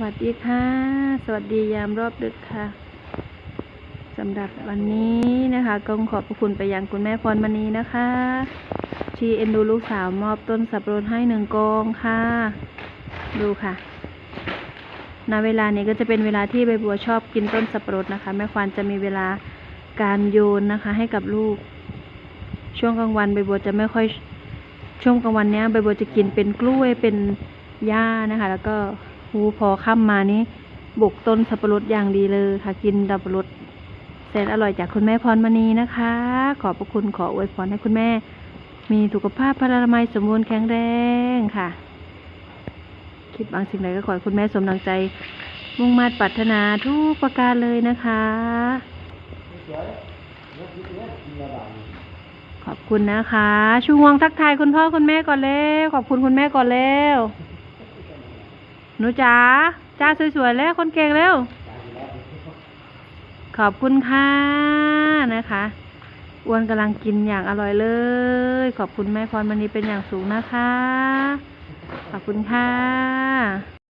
วัสดีค่ะ สวัสดียามรอบดึกค่ะสำหรับวันนี้นะคะก็ขอบพระคุณไปยังคุณแม่พรมณีนะคะ ที่เอ็นดูลูกสาวมอบต้นสับปะรดให้หนึ่งกองค่ะ ดูค่ะณเวลานี้ก็จะเป็นเวลาที่ใบบัวชอบกินต้นสับปะรดนะคะ แม่ควานจะมีเวลาการโยนนะคะ ให้กับลูก ช่วงกลางวันใบบัวจะไม่ค่อยช่วงกลางวันเนี้ยใบบัวจะกินเป็นกล้วยเป็นหญ้านะคะ แล้วก็ หูพอค่ำมานี้ บุกต้นสับปะรดอย่างดีเลยค่ะกินสับปะรดแสนอร่อยจากคุณแม่พรมณีนะคะ ขอบพระคุณขออวยพรให้คุณแม่ มีสุขภาพพลานามัยสมบูรณ์แข็งแรงค่ะคิดบางสิ่งใดก็ขอให้คุณแม่สมดังใจ มุ่งมา่ปรารถนาทุกประการเลยนะคะ ขอบคุณนะคะชูวงทักทายคุณพ่อคุณแม่ก่อนเร็วขอบคุณคุณแม่ก่อนเร็ว หนูจ๋าจ้าสวยๆแล้วคนเก่งเร็ว ขอบคุณค่ะนะคะอ้วนกำลังกินอย่างอร่อยเลย ขอบคุณแม่พรมณีเป็นอย่างสูงนะคะ ขอบคุณค่ะ